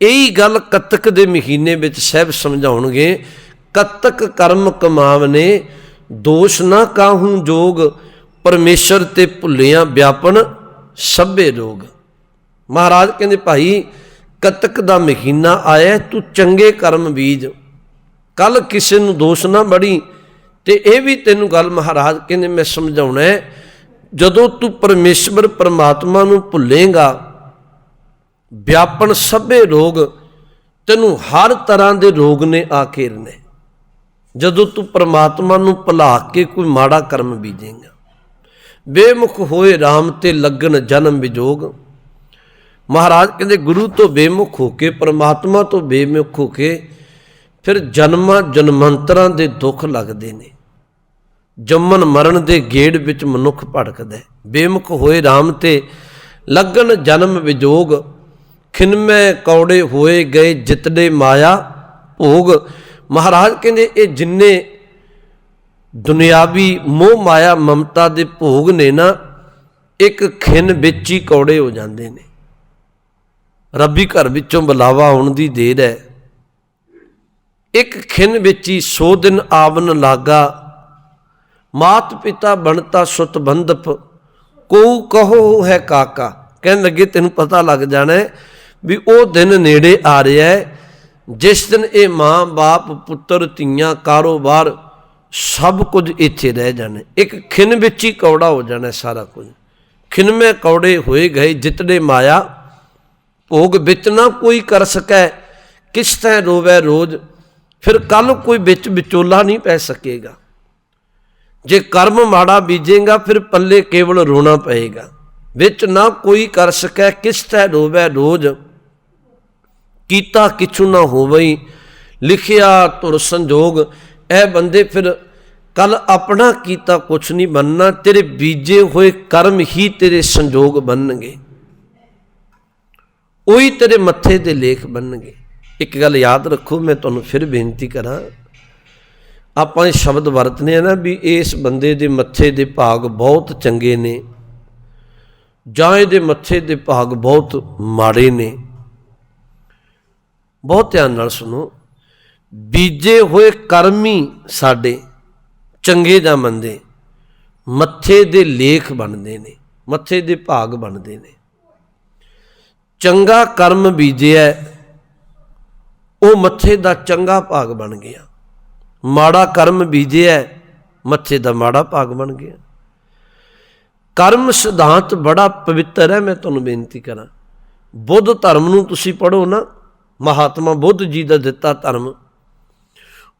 ਇਹੀ ਗੱਲ ਕੱਤਕ ਦੇ ਮਹੀਨੇ ਵਿੱਚ ਸਹਿਬ ਸਮਝਾਉਣਗੇ, ਕੱਤਕ ਕਰਮ ਕਮਾਵਨੇ, ਦੋਸ਼ ਨਾ ਕਾਹੂ ਜੋਗ, ਪਰਮੇਸ਼ਰ ਤੇ ਭੁੱਲਿਆਂ ਵਿਆਪਨ ਸਭੇ ਰੋਗ। ਮਹਾਰਾਜ ਕਹਿੰਦੇ, ਭਾਈ, ਕੱਤਕ ਦਾ ਮਹੀਨਾ ਆਇਆ, ਤੂੰ ਚੰਗੇ ਕਰਮ ਬੀਜ। ਕੱਲ ਕਿਸੇ ਨੂੰ ਦੋਸ਼ ਨਾ ਬੜੀ, ਤੇ ਇਹ ਵੀ ਤੈਨੂੰ ਗੱਲ ਮਹਾਰਾਜ ਕਹਿੰਦੇ, ਮੈਂ ਸਮਝਾਉਣਾ ਜਦੋਂ ਤੂੰ ਪਰਮੇਸ਼ਵਰ ਪਰਮਾਤਮਾ ਨੂੰ ਭੁੱਲੇਗਾ ਵਿਆਪਨ ਸਭੇ ਰੋਗ ਤੈਨੂੰ ਹਰ ਤਰ੍ਹਾਂ ਦੇ ਰੋਗ ਨੇ ਆ ਘੇਰਨੇ ਜਦੋਂ ਤੂੰ ਪਰਮਾਤਮਾ ਨੂੰ ਭੁਲਾ ਕੇ ਕੋਈ ਮਾੜਾ ਕਰਮ ਬੀਜੇਗਾ। ਬੇਮੁਖ ਹੋਏ RAM ਤੇ ਲੱਗਣ ਜਨਮ ਵਿਜੋਗ। ਮਹਾਰਾਜ ਕਹਿੰਦੇ, ਗੁਰੂ ਤੋਂ ਬੇਮੁਖ ਹੋ ਕੇ, ਪਰਮਾਤਮਾ ਤੋਂ ਬੇਮੁਖ ਹੋ ਕੇ ਫਿਰ ਜਨਮਾਂ ਜਨਮੰਤਰਾਂ ਦੇ ਦੁੱਖ ਲੱਗਦੇ ਨੇ। ਜੰਮਨ ਮਰਨ ਦੇ ਗੇੜ ਵਿੱਚ ਮਨੁੱਖ ਭਟਕਦਾ ਬੇਮੁਖ ਹੋਏ RAM ਤੇ ਲੱਗਣ ਜਨਮ ਵਿਜੋਗ ਖਿਨਮੈ ਕੌੜੇ ਹੋਏ ਗਏ ਜਿਤਨੇ ਮਾਇਆ ਭੋਗ। ਮਹਾਰਾਜ ਕਹਿੰਦੇ, ਇਹ ਜਿੰਨੇ ਦੁਨਿਆਵੀ ਮੋਹ ਮਾਇਆ ਮਮਤਾ ਦੇ ਭੋਗ ਨੇ ਨਾ, ਇੱਕ ਖਿਨ ਵਿੱਚ ਹੀ ਕੌੜੇ ਹੋ ਜਾਂਦੇ ਨੇ। ਰੱਬੀ ਘਰ ਵਿੱਚੋਂ ਬੁਲਾਵਾ ਆਉਣ ਦੀ ਦੇਰ ਹੈ। ਇੱਕ ਖਿਨ ਵਿੱਚ ਹੀ ਸੋ ਦਿਨ ਆਵਨ ਲਾਗਾ। ਮਾਤ ਪਿਤਾ ਬਣਤਾ ਸੁਤ ਬੰਧਪ ਕੋ ਕਹੋ ਹੈ ਕਾਕਾ। ਕਹਿਣ ਲੱਗੇ, ਤੈਨੂੰ ਪਤਾ ਲੱਗ ਜਾਣਾ ਵੀ ਉਹ ਦਿਨ ਨੇੜੇ ਆ ਰਿਹਾ ਹੈ, ਜਿਸ ਦਿਨ ਇਹ ਮਾਂ ਬਾਪ ਪੁੱਤਰ, ਧੀਆਂ, ਕਾਰੋਬਾਰ ਸਭ ਕੁਝ ਇੱਥੇ ਰਹਿ ਜਾਣਾ। ਇੱਕ ਖਿਨ ਵਿੱਚ ਹੀ ਕੌੜਾ ਹੋ ਜਾਣਾ ਸਾਰਾ ਕੁਝ। ਖਿਨ ਮੇ ਕੌੜੇ ਹੋਏ ਗਏ ਜਿਤਨੇ ਮਾਇਆ ਭੋਗ ਵਿੱਚ ਨਾ ਕੋਈ ਕਰ ਸਕੈ, ਕਿਸ ਤੈ ਰੋਵੇ ਰੋਜ਼, ਫਿਰ ਕੱਲ ਕੋਈ ਵਿੱਚ ਵਿਚੋਲਾ ਨਹੀਂ ਪੈ ਸਕੇਗਾ। ਜੇ ਕਰਮ ਮਾੜਾ ਬੀਜੇਗਾ, ਫਿਰ ਪੱਲੇ ਕੇਵਲ ਰੋਣਾ ਪਏਗਾ। ਵਿੱਚ ਨਾ ਕੋਈ ਕਰ ਸਕੈ, ਕਿਸ ਤੈ ਰੋਵੇ ਰੋਜ਼ ਕੀਤਾ ਕਿਛੂ ਨਾ ਹੋਵਈ। ਲਿਖਿਆ ਤੁਰ ਸੰਜੋਗ, ਇਹ ਬੰਦੇ ਫਿਰ ਕੱਲ ਆਪਣਾ ਕੀਤਾ ਕੁਛ ਨਹੀਂ ਬੰਨਣਾ ਤੇਰੇ ਬੀਜੇ ਹੋਏ ਕਰਮ ਹੀ ਤੇਰੇ ਸੰਜੋਗ ਬਣਨਗੇ। ਉਹੀ ਤੇਰੇ ਮੱਥੇ ਦੇ ਲੇਖ ਬਣਨਗੇ। ਇੱਕ ਗੱਲ ਯਾਦ ਰੱਖੋ, ਮੈਂ ਤੁਹਾਨੂੰ ਫਿਰ ਬੇਨਤੀ ਕਰਾਂ, ਆਪਾਂ ਇਹ ਸ਼ਬਦ ਵਰਤਨੇ ਆ ਨਾ ਵੀ ਇਸ ਬੰਦੇ ਦੇ ਮੱਥੇ ਦੇ ਭਾਗ ਬਹੁਤ ਚੰਗੇ ਨੇ, ਜਾਂ ਇਹਦੇ ਮੱਥੇ ਦੇ ਭਾਗ ਬਹੁਤ ਮਾੜੇ ਨੇ। ਬਹੁਤ ਧਿਆਨ ਨਾਲ ਸੁਣੋ। ਬੀਜੇ ਹੋਏ ਕਰਮੀ ਸਾਡੇ ਚੰਗੇ ਜਾਂ ਮੰਦੇ, ਮੱਥੇ ਦੇ ਲੇਖ ਬਣਦੇ ਨੇ, ਮੱਥੇ ਦੇ ਭਾਗ ਬਣਦੇ ਨੇ। ਚੰਗਾ ਕਰਮ ਬੀਜਿਆ, ਉਹ ਮੱਥੇ ਦਾ ਚੰਗਾ ਭਾਗ ਬਣ ਗਿਆ। ਮਾੜਾ ਕਰਮ ਬੀਜਿਆ, ਮੱਥੇ ਦਾ ਮਾੜਾ ਭਾਗ ਬਣ ਗਿਆ। ਕਰਮ ਸਿਧਾਂਤ ਬੜਾ ਪਵਿੱਤਰ ਹੈ, ਮੈਂ ਤੁਹਾਨੂੰ ਬੇਨਤੀ ਕਰਾਂ। ਬੁੱਧ ਧਰਮ ਨੂੰ ਤੁਸੀਂ ਪੜੋ ਨਾ। ਮਹਾਤਮਾ ਬੁੱਧ ਜੀ ਦਾ ਦਿੱਤਾ ਧਰਮ,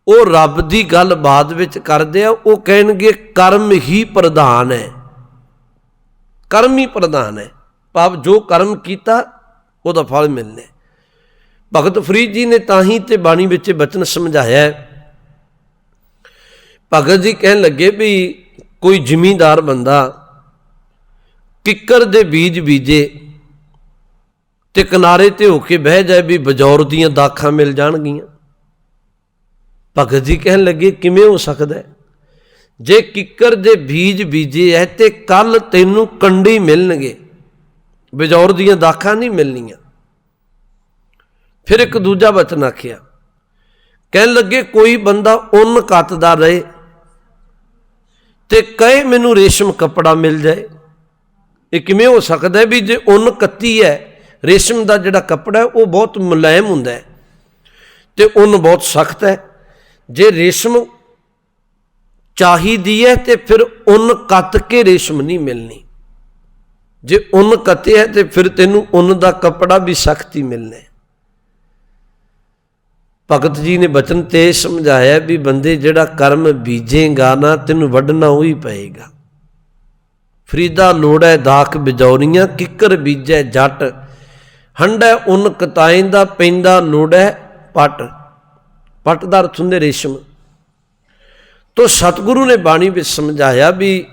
ਉਹ ਰੱਬ ਦੀ ਗੱਲ ਬਾਅਦ ਵਿੱਚ ਕਰਦੇ ਆ, ਉਹ ਕਹਿਣਗੇ ਕਰਮ ਹੀ ਪ੍ਰਧਾਨ ਹੈ। ਕਰਮ ਹੀ ਪ੍ਰਧਾਨ ਹੈ। ਭਾਵ ਜੋ ਕਰਮ ਕੀਤਾ, ਉਹਦਾ ਫਲ ਮਿਲਣਾ ਭਗਤ ਫਰੀਦ ਜੀ ਨੇ ਤਾਂ ਹੀ ਤੇ ਬਾਣੀ ਵਿੱਚ ਬਚਨ ਸਮਝਾਇਆ ਭਗਤ ਜੀ ਕਹਿਣ ਲੱਗੇ ਵੀ ਕੋਈ ਜ਼ਿਮੀਂਦਾਰ ਬੰਦਾ ਕਿੱਕਰ ਦੇ ਬੀਜ ਬੀਜੇ ਤੇ ਕਿਨਾਰੇ ਤੇ ਹੋ ਕੇ ਬਹਿ ਜਾਏ ਵੀ ਬਜੌਰ ਦੀਆਂ ਦਾਖਾਂ ਮਿਲ ਜਾਣਗੀਆਂ। ਭਗਤ ਜੀ ਕਹਿਣ ਲੱਗੇ, ਕਿਵੇਂ ਹੋ ਸਕਦਾ ਜੇ ਕਿੱਕਰ ਦੇ ਬੀਜ ਬੀਜੇ ਐ ਤੇ ਕੱਲ ਤੈਨੂੰ ਕੰਡੀ ਮਿਲਣਗੇ। ਬਜੌਰ ਦੀਆਂ ਦਾਖਾਂ ਨਹੀਂ ਮਿਲਣੀਆਂ। ਫਿਰ ਇੱਕ ਦੂਜਾ ਬਚਨ ਆਖਿਆ, ਕਹਿਣ ਲੱਗੇ, ਕੋਈ ਬੰਦਾ ਉੱਨ ਕੱਤਦਾ ਰਹੇ ਤੇ ਕਹੇ ਮੈਨੂੰ ਰੇਸ਼ਮ ਕੱਪੜਾ ਮਿਲ ਜਾਏ। ਇਹ ਕਿਵੇਂ ਹੋ ਸਕਦਾ ਵੀ ਜੇ ਉੱਨ ਕੱਤੀ ਹੈ ਰੇਸ਼ਮ ਦਾ ਜਿਹੜਾ ਕੱਪੜਾ ਉਹ ਬਹੁਤ ਮੁਲਾਇਮ ਹੁੰਦਾ ਹੈ ਤੇ ਉੱਨ ਬਹੁਤ ਸਖਤ ਹੈ। ਜੇ ਰੇਸ਼ਮ ਚਾਹੀਦੀ ਹੈ ਤੇ ਫਿਰ ਉੱਨ ਕੱਤ ਕੇ ਰੇਸ਼ਮ ਨਹੀਂ ਮਿਲਣੀ। ਜੇ ਉੱਨ ਹੈ ਤੇ ਫਿਰ ਤੈਨੂੰ ਉੱਨ ਦਾ ਕੱਪੜਾ ਵੀ ਸਖਤੀ ਮਿਲਣਾ ਭਗਤ ਜੀ ਨੇ ਬਚਨ ਤੇ ਸਮਝਾਇਆ ਵੀ ਬੰਦੇ ਜਿਹੜਾ ਕਰਮ ਬੀਜੇਗਾ ਨਾ, ਤੈਨੂੰ ਵੱਢਣਾ ਉਹੀ ਪਏਗਾ। ਫਰੀਦਾ ਲੋੜੈ ਦਾਖ ਬਿਜੌਰੀਆਂ, ਕਿੱਕਰ ਬੀਜੈ ਜੱਟ। ਹੰਡੈ ਉਨ ਕਤਾਇੰਦਾ ਪੈਂਦਾ ਲੋੜੈ ਪਟ। ਪਟ ਦਾ ਅਰਥ ਹੁੰਦੇ ਰੇਸ਼ਮ। ਤੋ ਸਤਿਗੁਰੂ ਨੇ ਬਾਣੀ ਵਿੱਚ ਸਮਝਾਇਆ ਵੀ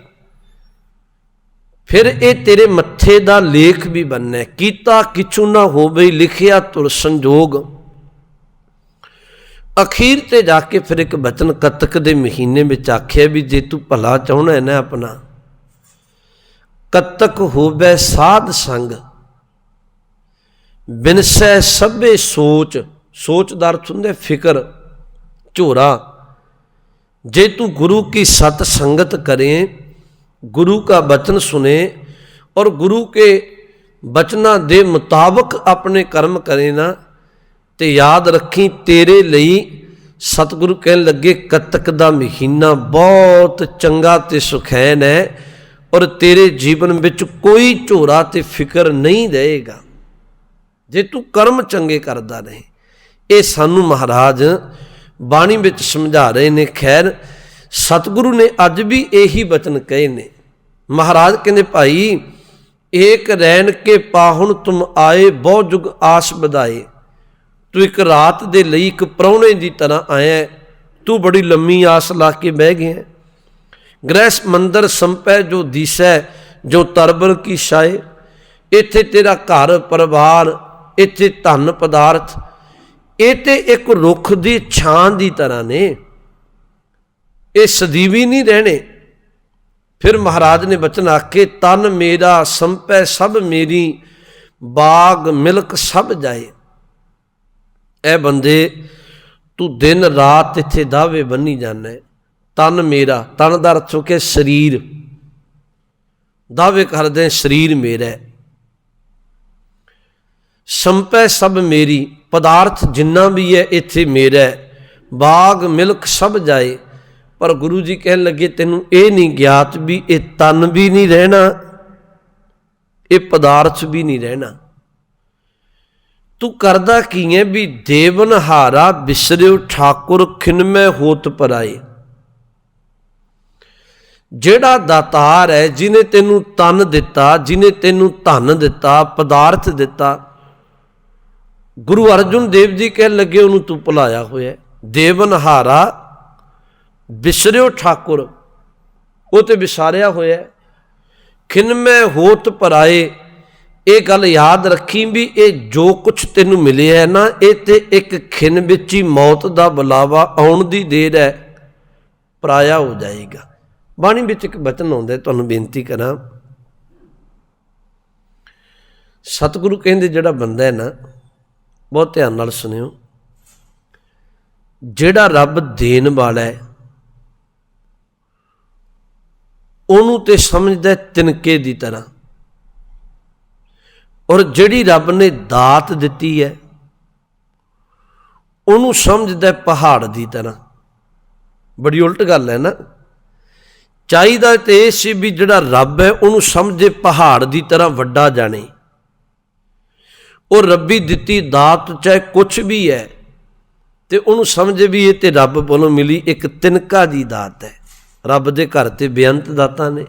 ਫਿਰ ਇਹ ਤੇਰੇ ਮੱਥੇ ਦਾ ਲੇਖ ਵੀ ਬੰਨੈ। ਕੀਤਾ ਕਿਛੂ ਨਾ ਹੋਵੇ ਲਿਖਿਆ ਤੁਰ ਸੰਜੋਗ। ਅਖੀਰ ਤੇ ਜਾ ਕੇ ਫਿਰ ਇੱਕ ਬਚਨ ਕਤਕ ਦੇ ਮਹੀਨੇ ਵਿੱਚ ਆਖਿਆ ਵੀ ਜੇ ਤੂੰ ਭਲਾ ਚਾਹਣਾ ਹੈ ਨਾ ਆਪਣਾ, ਕਤਕ ਹੋਵੇ ਸਾਧ ਸੰਗ ਬਿਨਸੈ ਸਭੇ ਸੋਚ ਸੋਚ ਦਾ ਅਰਥ ਹੁੰਦਾ ਹੈ ਫਿਕਰ ਝੋਰਾ ਜੇ ਤੂੰ ਗੁਰੂ ਕੀ ਸਤ ਸੰਗਤ ਕਰੇ गुरु का वचन सुने और गुरु के बचना ਦੇ ਮੁਤਾਬਕ ਆਪਣੇ ਕਰਮ ਕਰੇ ਨਾ ਤੇ ਯਾਦ ਰੱਖੀ ਤੇਰੇ ਲਈ ਸਤਿਗੁਰੂ ਕਹਿਣ ਲੱਗੇ ਕੱਤਕ ਦਾ ਮਹੀਨਾ ਬਹੁਤ ਚੰਗਾ ਤੇ ਸੁਖੈਨ ਹੈ ਔਰ ਤੇਰੇ ਜੀਵਨ ਵਿੱਚ ਕੋਈ ਝੋਰਾ ਤੇ ਫਿਕਰ ਨਹੀਂ ਰਹੇਗਾ ਜੇ ਤੂੰ ਕਰਮ ਚੰਗੇ ਕਰਦਾ ਰਹੇ, ਇਹ ਸਾਨੂੰ ਮਹਾਰਾਜ ਬਾਣੀ ਵਿੱਚ ਸਮਝਾ ਰਹੇ ਨੇ, ਖੈਰ ਸਤਿਗੁਰੂ ਨੇ ਅੱਜ ਵੀ ਇਹੀ ਬਚਨ ਕਹੇ ਨੇ। ਮਹਾਰਾਜ ਕਹਿੰਦੇ, ਭਾਈ, ਏਕ ਰਹਿਣ ਕੇ ਪਾਹੁਣ ਤੁਮ ਆਏ, ਬਹੁ ਜੁਗ ਆਸ ਵਧਾਏ। ਤੂੰ ਇੱਕ ਰਾਤ ਦੇ ਲਈ ਇੱਕ ਪ੍ਰਾਹੁਣੇ ਦੀ ਤਰ੍ਹਾਂ ਆਇਆ ਤੂੰ ਬੜੀ ਲੰਮੀ ਆਸ ਲਾ ਕੇ ਬਹਿ ਗਿਆ ਗ੍ਰਹਿਸ ਮੰਦਰ ਸੰਪੈ ਜੋ ਦੀਸੈ, ਜੋ ਤਰਬਰ ਕੀ ਛਾਏ। ਇੱਥੇ ਤੇਰਾ ਘਰ ਪਰਿਵਾਰ ਇੱਥੇ ਧਨ ਪਦਾਰਥ, ਇਹ ਤੇ ਇੱਕ ਰੁੱਖ ਦੀ ਛਾਂ ਦੀ ਤਰ੍ਹਾਂ ਨੇ। ਇਹ ਸਦੀਵੀ ਨਹੀਂ ਰਹਿਣੇ। ਫਿਰ ਮਹਾਰਾਜ ਨੇ ਬਚਨ ਆਖੇ, ਤਨ ਮੇਰਾ ਸੰਪੈ ਸਭ ਮੇਰੀ, ਬਾਗ ਮਿਲਕ ਸਭ ਜਾਏ। ਐ ਬੰਦੇ, ਤੂੰ ਦਿਨ ਰਾਤ ਇੱਥੇ ਦਾਵੇ ਬੰਨੀ ਜਾਂਦਾ ਤਨ ਮੇਰਾ, ਤਨ ਦਾ ਅਰਥ ਹੋ ਕੇ ਸਰੀਰ। ਦਾਵੇ ਕਰਦੇ ਸਰੀਰ ਮੇਰਾ ਸੰਪੈ ਸਭ ਮੇਰੀ, ਪਦਾਰਥ ਜਿੰਨਾ ਵੀ ਹੈ, ਇੱਥੇ ਮੇਰਾ ਬਾਗ ਮਿਲਕ ਸਭ ਜਾਏ। ਪਰ ਗੁਰੂ ਜੀ ਕਹਿਣ ਲੱਗੇ, ਤੈਨੂੰ ਇਹ ਨਹੀਂ ਗਿਆਤ ਵੀ ਇਹ ਤਨ ਵੀ ਨਹੀਂ ਰਹਿਣਾ, ਇਹ ਪਦਾਰਥ ਵੀ ਨਹੀਂ ਰਹਿਣਾ। ਤੂੰ ਕਰਦਾ ਕੀ ਹੈ ਵੀ ਦੇਵਨ ਹਾਰਾ ਬਿਸਰਿਓ, ਠਾਕੁਰ ਖਿਨਮੈ ਹੋਤ ਪਰਾਏ। ਜਿਹੜਾ ਦਾਤਾਰ ਹੈ, ਜਿਨੇ ਤੈਨੂੰ ਤਨ ਦਿੱਤਾ, ਜਿਨੇ ਤੈਨੂੰ ਧਨ ਦਿੱਤਾ, ਪਦਾਰਥ ਦਿੱਤਾ ਗੁਰੂ ਅਰਜੁਨ ਦੇਵ ਜੀ ਕਹਿਣ ਲੱਗੇ ਉਹਨੂੰ ਤੂੰ ਭੁਲਾਇਆ ਹੋਇਆ ਦੇਵਨਹਾਰਾ ਦੇਵਨ ਬਿਸਰਿਓ ਠਾਕੁਰ, ਉਹ ਤੇ ਵਿਸਾਰਿਆ ਹੋਇਆ ਖਿਨ ਮੈਂ ਹੋਤ ਪਰਾਏ, ਇਹ ਗੱਲ ਯਾਦ ਰੱਖੀ ਵੀ ਇਹ ਜੋ ਕੁਛ ਤੈਨੂੰ ਮਿਲਿਆ ਹੈ ਨਾ, ਇਹ ਤੇ ਇੱਕ ਖਿਨ ਵਿੱਚ ਹੀ ਮੌਤ ਦਾ ਬੁਲਾਵਾ ਆਉਣ ਦੀ ਦੇਰ ਹੈ, ਪਰਾਇਆ ਹੋ ਜਾਏਗਾ। ਬਾਣੀ ਵਿੱਚ ਇੱਕ ਬਚਨ ਆਉਂਦਾ ਤੁਹਾਨੂੰ ਬੇਨਤੀ ਕਰਾਂ। ਸਤਿਗੁਰੂ ਕਹਿੰਦੇ ਜਿਹੜਾ ਬੰਦਾ ਹੈ ਨਾ ਬਹੁਤ ਧਿਆਨ ਨਾਲ ਸੁਣਿਓ। ਜਿਹੜਾ ਰੱਬ ਦੇਣ ਵਾਲਾ ਹੈ, ਉਹਨੂੰ ਤੇ ਸਮਝਦਾ ਤਿਨਕੇ ਦੀ ਤਰ੍ਹਾਂ। ਔਰ ਜਿਹੜੀ ਰੱਬ ਨੇ ਦਾਤ ਦਿੱਤੀ ਹੈ, ਉਹਨੂੰ ਸਮਝਦਾ ਪਹਾੜ ਦੀ ਤਰ੍ਹਾਂ। ਬੜੀ ਉਲਟ ਗੱਲ ਹੈ ਨਾ। ਚਾਹੀਦਾ ਤੇ ਇਹ ਸੀ ਵੀ ਜਿਹੜਾ ਰੱਬ ਹੈ, ਉਹਨੂੰ ਸਮਝੇ ਪਹਾੜ ਦੀ ਤਰ੍ਹਾਂ ਵੱਡਾ ਜਾਣੇ। ਉਹ ਰੱਬੀ ਦਿੱਤੀ ਦਾਤ ਚਾਹੇ ਕੁਝ ਵੀ ਹੈ, ਤੇ ਉਹਨੂੰ ਸਮਝ ਵੀ ਇਹ ਤੇ ਰੱਬ ਵੱਲੋਂ ਮਿਲੀ ਇੱਕ ਤਿਨਕਾ ਦੀ ਦਾਤ ਹੈ। ਰੱਬ ਦੇ ਘਰ ਤੇ ਬੇਅੰਤ ਦਾਤਾਂ ਨੇ।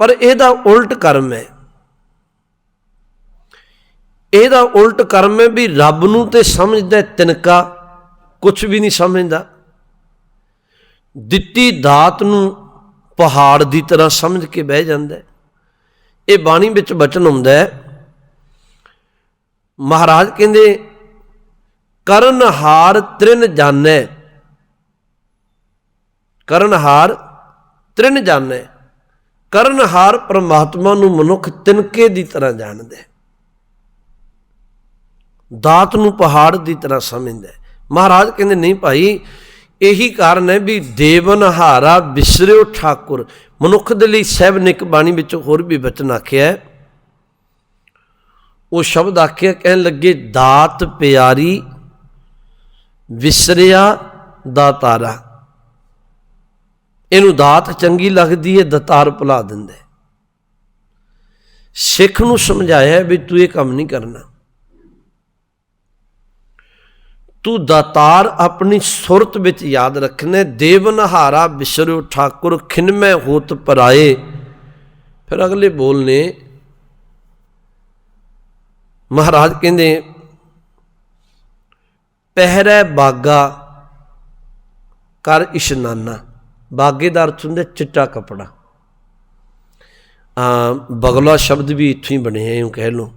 ਪਰ ਇਹਦਾ ਉਲਟ ਕਰਮ ਹੈ। ਇਹਦਾ ਉਲਟ ਕਰਮ ਹੈ ਵੀ ਰੱਬ ਨੂੰ ਤੇ ਸਮਝਦਾ ਤਿਨਕਾ ਕੁਝ ਵੀ ਨਹੀਂ ਸਮਝਦਾ। ਦਿੱਤੀ ਦਾਤ ਨੂੰ ਪਹਾੜ ਦੀ ਤਰ੍ਹਾਂ ਸਮਝ ਕੇ ਬਹਿ ਜਾਂਦਾ ਹੈ। ਇਹ ਬਾਣੀ ਵਿੱਚ ਬਚਨ ਹੁੰਦਾ ਹੈ। ਮਹਾਰਾਜ ਕਹਿੰਦੇ ਕਰਨਹਾਰ ਤ੍ਰਿਨ ਜਾਣੈ। ਕਰਨਹਾਰ ਤ੍ਰਿਨ ਜਾਣੈ। ਕਰਨਹਾਰ ਪਰਮਾਤਮਾ ਨੂੰ ਮਨੁੱਖ ਤਿਨਕੇ ਦੀ ਤਰ੍ਹਾਂ ਜਾਣਦਾ ਹੈ। ਦਾਤ ਨੂੰ ਪਹਾੜ ਦੀ ਤਰ੍ਹਾਂ ਸਮਝਦਾ ਹੈ। ਮਹਾਰਾਜ ਕਹਿੰਦੇ, ਨਹੀਂ ਭਾਈ ਇਹੀ ਕਾਰਨ ਹੈ ਵੀ ਦੇਵਨਹਾਰਾ ਵਿਸਰਿਓ ਠਾਕੁਰ। ਮਨੁੱਖ ਦੇ ਲਈ ਸਹਿਬ ਇੱਕ ਬਾਣੀ ਵਿੱਚ ਹੋਰ ਵੀ ਬਚਨ ਆਖਿਆ ਉਹ ਸ਼ਬਦ ਆਖਿਆ, ਕਹਿਣ ਲੱਗੇ, ਦਾਤ ਪਿਆਰੀ, ਵਿਸਰਿਆ ਦਾਤਾਰਾ ਇਹਨੂੰ ਦਾਤ ਚੰਗੀ ਲੱਗਦੀ ਹੈ, ਦਤਾਰ ਭੁਲਾ ਦਿੰਦਾ ਸਿੱਖ ਨੂੰ ਸਮਝਾਇਆ ਵੀ ਤੂੰ ਇਹ ਕੰਮ ਨਹੀਂ ਕਰਨਾ। ਤੂੰ ਦਾਤਾਰ ਆਪਣੀ ਸੁਰਤ ਵਿੱਚ ਯਾਦ ਰੱਖਣਾ ਦੇਵਨਹਾਰਾ ਵਿਸਰਿਓ ਠਾਕੁਰ ਖਿਨਮੈ ਹੋਤ ਪਰਾਏ। ਫਿਰ ਅਗਲੇ ਬੋਲ ਨੇ ਮਹਾਰਾਜ ਕਹਿੰਦੇ, ਪਹਿਰੈ ਬਾਗਾ, ਕਰ ਇਸ਼ਨਾਨਾ ਬਾਗੇ ਦਾ ਅਰਥ ਹੁੰਦਾ ਚਿੱਟਾ ਕਪੜਾ। ਆ ਬਗਲਾ ਸ਼ਬਦ ਵੀ ਇੱਥੋਂ ਹੀ ਬਣਿਆ ਹੈ ਉਹ ਕਹਿ ਲਓ।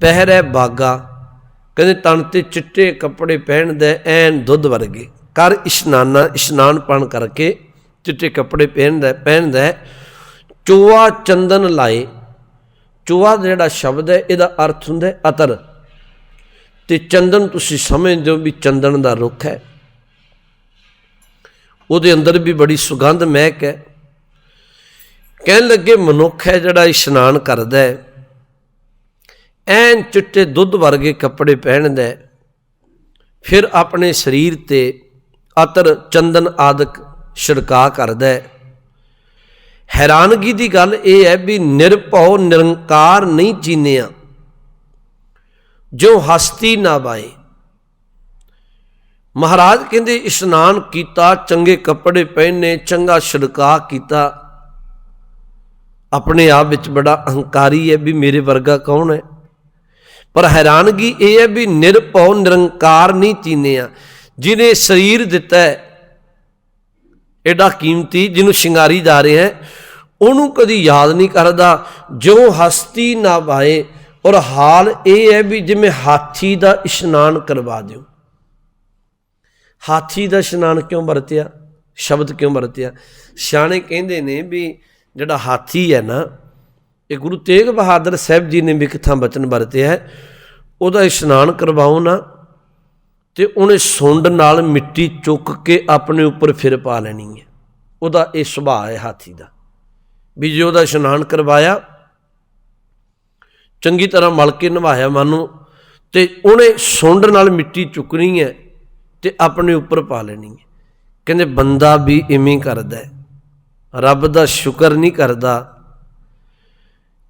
ਪਹਿਰੈ ਬਾਗਾ ਕਹਿੰਦੇ ਤਨ ਤੇ ਚਿੱਟੇ ਕੱਪੜੇ ਪਹਿਨਦਾ ਐਨ ਦੁੱਧ ਵਰਗੇ। ਕਰ ਇਸ਼ਨਾਨਾ ਇਸ਼ਨਾਨ ਪਾਣ ਕਰਕੇ ਚਿੱਟੇ ਕੱਪੜੇ ਪਹਿਨਦਾ ਪਹਿਨਦਾ ਚੋਆ ਚੰਦਨ ਲਾਏ। ਚੋਆ ਜਿਹੜਾ ਸ਼ਬਦ ਹੈ, ਇਹਦਾ ਅਰਥ ਹੁੰਦਾ ਅਤਰ। ਤੇ ਚੰਦਨ ਤੁਸੀਂ ਸਮਝਦੇ ਹੋ ਵੀ ਚੰਦਨ ਦਾ ਰੁੱਖ ਹੈ। ਉਹਦੇ ਅੰਦਰ ਵੀ ਬੜੀ ਸੁਗੰਧ ਮਹਿਕ ਹੈ। ਕਹਿਣ ਲੱਗੇ ਮਨੁੱਖ ਹੈ ਜਿਹੜਾ ਇਸ਼ਨਾਨ ਕਰਦਾ ਹੈ। ਐਨ ਚਿੱਟੇ ਦੁੱਧ ਵਰਗੇ ਕੱਪੜੇ ਪਹਿਨਦਾ ਫਿਰ ਆਪਣੇ ਸਰੀਰ ਤੇ ਅਤਰ ਚੰਦਨ ਆਦਿਕ ਛਿੜਕਾ ਕਰਦਾ ਹੈ। ਹੈਰਾਨਗੀ ਦੀ ਗੱਲ ਇਹ ਹੈ ਵੀ ਨਿਰਭਉ, ਨਿਰੰਕਾਰ ਨਹੀਂ ਚੀਨਿਆ ਜੋ ਹਸਤੀ ਨਾ ਬਾਏ ਮਹਾਰਾਜ ਕਹਿੰਦੇ, ਇਸ਼ਨਾਨ ਕੀਤਾ, ਚੰਗੇ ਕੱਪੜੇ ਪਹਿਨੇ, ਚੰਗਾ ਛਿੜਕਾ ਕੀਤਾ। ਆਪਣੇ ਆਪ ਵਿੱਚ ਬੜਾ ਅਹੰਕਾਰੀ ਹੈ ਵੀ ਮੇਰੇ ਵਰਗਾ ਕੌਣ ਹੈ? ਪਰ ਹੈਰਾਨਗੀ ਇਹ ਹੈ ਵੀ ਨਿਰਭਉ, ਨਿਰੰਕਾਰ ਨਹੀਂ ਚੀਨਿਆ ਜਿਹਨੇ ਸਰੀਰ ਦਿੱਤਾ ਹੈ ਐਡਾ ਕੀਮਤੀ ਜਿਹਨੂੰ ਸ਼ਿੰਗਾਰੀ ਜਾ ਰਿਹਾ ਹੈ, ਉਹਨੂੰ ਕਦੀ ਯਾਦ ਨਹੀਂ ਕਰਦਾ ਜੋ ਹਸਤੀ ਨਾ ਭਾਏ ਔਰ ਹਾਲ ਇਹ ਹੈ ਵੀ ਜਿਵੇਂ ਹਾਥੀ ਦਾ ਇਸ਼ਨਾਨ ਕਰਵਾ ਦਿਓ। ਹਾਥੀ ਦਾ ਇਸ਼ਨਾਨ ਕਿਉਂ ਵਰਤਿਆ? ਸ਼ਬਦ ਕਿਉਂ ਵਰਤਿਆ? ਸਿਆਣੇ ਕਹਿੰਦੇ ਨੇ ਵੀ ਜਿਹੜਾ ਹਾਥੀ ਹੈ ਨਾ ਇਹ ਗੁਰੂ ਤੇਗ ਬਹਾਦਰ ਸਾਹਿਬ ਜੀ ਨੇ ਵੀ ਕਿਥਾਂ ਬਚਨ ਵਰਤਿਆ ਹੈ, ਉਹਦਾ ਇਸ਼ਨਾਨ ਕਰਵਾਓ ਨਾ ਤੇ ਉਹਨੇ ਸੁੰਡ ਨਾਲ ਮਿੱਟੀ ਚੁੱਕ ਕੇ ਆਪਣੇ ਉੱਪਰ ਫਿਰ ਪਾ ਲੈਣੀ ਹੈ। ਉਹਦਾ ਇਹ ਸੁਭਾਅ ਹੈ ਹਾਥੀ ਦਾ। ਵੀ ਜੇ ਉਹਦਾ ਇਸ਼ਨਾਨ ਕਰਵਾਇਆ, ਚੰਗੀ ਤਰ੍ਹਾਂ ਮਲ ਕੇ ਨਵਾਇਆ ਮਾਨੂੰ ਤੇ ਉਹਨੇ ਸੁੰਡ ਨਾਲ ਮਿੱਟੀ ਚੁੱਕਣੀ ਹੈ ਤੇ ਆਪਣੇ ਉੱਪਰ ਪਾ ਲੈਣੀ ਹੈ। ਕਹਿੰਦੇ ਬੰਦਾ ਵੀ ਇਵੇਂ ਕਰਦਾ ਰੱਬ ਦਾ ਸ਼ੁਕਰ ਨਹੀਂ ਕਰਦਾ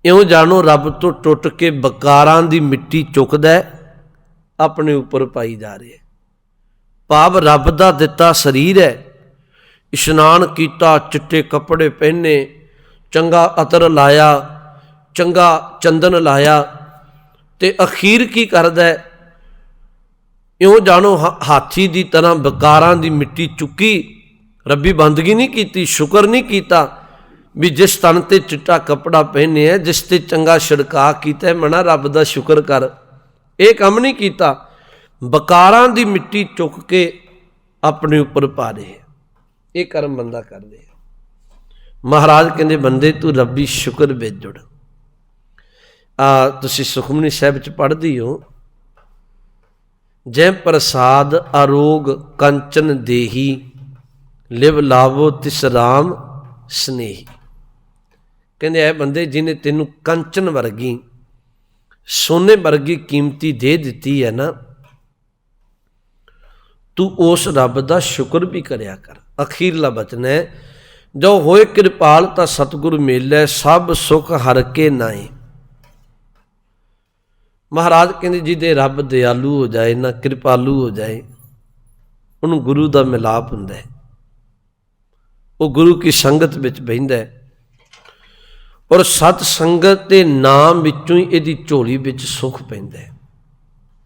ਇਉਂ ਜਾਣੋ ਰੱਬ ਤੋਂ ਟੁੱਟ ਕੇ ਬਕਾਰਾਂ ਦੀ ਮਿੱਟੀ ਚੁੱਕਦਾ ਆਪਣੇ ਉੱਪਰ ਪਾਈ ਜਾ ਰਿਹਾ ਭਾਵ ਰੱਬ ਦਾ ਦਿੱਤਾ ਸਰੀਰ ਹੈ। ਇਸ਼ਨਾਨ ਕੀਤਾ, ਚਿੱਟੇ ਕੱਪੜੇ ਪਹਿਨੇ, ਚੰਗਾ ਅਤਰ ਲਾਇਆ, ਚੰਗਾ ਚੰਦਨ ਲਾਇਆ ਤੇ ਅਖੀਰ ਕੀ ਕਰਦਾ ਇਉਂ ਜਾਣੋ ਹਾ- ਹਾਥੀ ਦੀ ਤਰ੍ਹਾਂ ਬਕਾਰਾਂ ਦੀ ਮਿੱਟੀ ਚੁੱਕੀ, ਰੱਬੀ ਬੰਦਗੀ ਨਹੀਂ ਕੀਤੀ, ਸ਼ੁਕਰ ਨਹੀਂ ਕੀਤਾ ਵੀ ਜਿਸ ਤਨ ਤੇ ਚਿੱਟਾ ਕੱਪੜਾ ਪਹਿਨਿਆ ਜਿਸ ਤੇ ਚੰਗਾ ਛਿੜਕਾ ਕੀਤਾ ਹੈ, ਮਨਾ ਰੱਬ ਦਾ ਸ਼ੁਕਰ ਕਰ। ਇਹ ਕੰਮ ਨਹੀਂ ਕੀਤਾ। ਬਕਾਰਾਂ ਦੀ ਮਿੱਟੀ ਚੁੱਕ ਕੇ ਆਪਣੇ ਉੱਪਰ ਪਾ ਰਹੇ ਹੈ। ਇਹ ਕਰਮ ਬੰਦਾ ਕਰਦੇ ਹੈ। ਮਹਾਰਾਜ ਕਹਿੰਦੇ ਬੰਦੇ ਤੂੰ ਰੱਬੀ ਸ਼ੁਕਰ ਵਿੱਚ ਜੁੜ ਆ ਤੁਸੀਂ ਸੁਖਮਨੀ ਸਾਹਿਬ ਚ ਪੜ੍ਹਦੀ ਹੋ। ਜੈ ਪ੍ਰਸਾਦ ਅਰੋਗ ਕੰਚਨ ਦੇਹੀ ਲਿਵ ਲਾਵੋ ਤਿਸ ਰਾਮ ਸਨੇਹੀ। ਕਹਿੰਦੇ ਐ ਬੰਦੇ ਜਿਨੇ ਤੈਨੂੰ ਕੰਚਨ ਵਰਗੀ, ਸੋਨੇ ਵਰਗੀ ਕੀਮਤੀ ਦੇ ਦਿੱਤੀ ਹੈ ਨਾ, ਤੂੰ ਉਸ ਰੱਬ ਦਾ ਸ਼ੁਕਰ ਵੀ ਕਰਿਆ ਕਰ। ਅਖੀਰਲਾ ਬਚਨ ਹੈ, ਜੋ ਹੋਏ ਕਿਰਪਾਲ ਤਾਂ ਸਤਿਗੁਰ ਮੇਲੇ, ਸਭ ਸੁਖ ਹਰ ਕੇ ਨਾਏ ਮਹਾਰਾਜ ਕਹਿੰਦੇ ਜਿਹਦੇ ਰੱਬ ਦਿਆਲੂ ਹੋ ਜਾਏ ਨਾ ਕਿਰਪਾਲੂ ਹੋ ਜਾਏ, ਉਹਨੂੰ ਗੁਰੂ ਦਾ ਮਿਲਾਪ ਹੁੰਦਾ ਹੈ। ਉਹ ਗੁਰੂ ਕੀ ਸੰਗਤ ਵਿੱਚ ਬਹਿੰਦਾ ਹੈ। ਔਰ ਸਤ ਸੰਗਤ ਦੇ ਨਾਮ ਵਿੱਚੋਂ ਹੀ ਇਹਦੀ ਝੋਲੀ ਵਿੱਚ ਸੁਖ ਪੈਂਦਾ ਹੈ।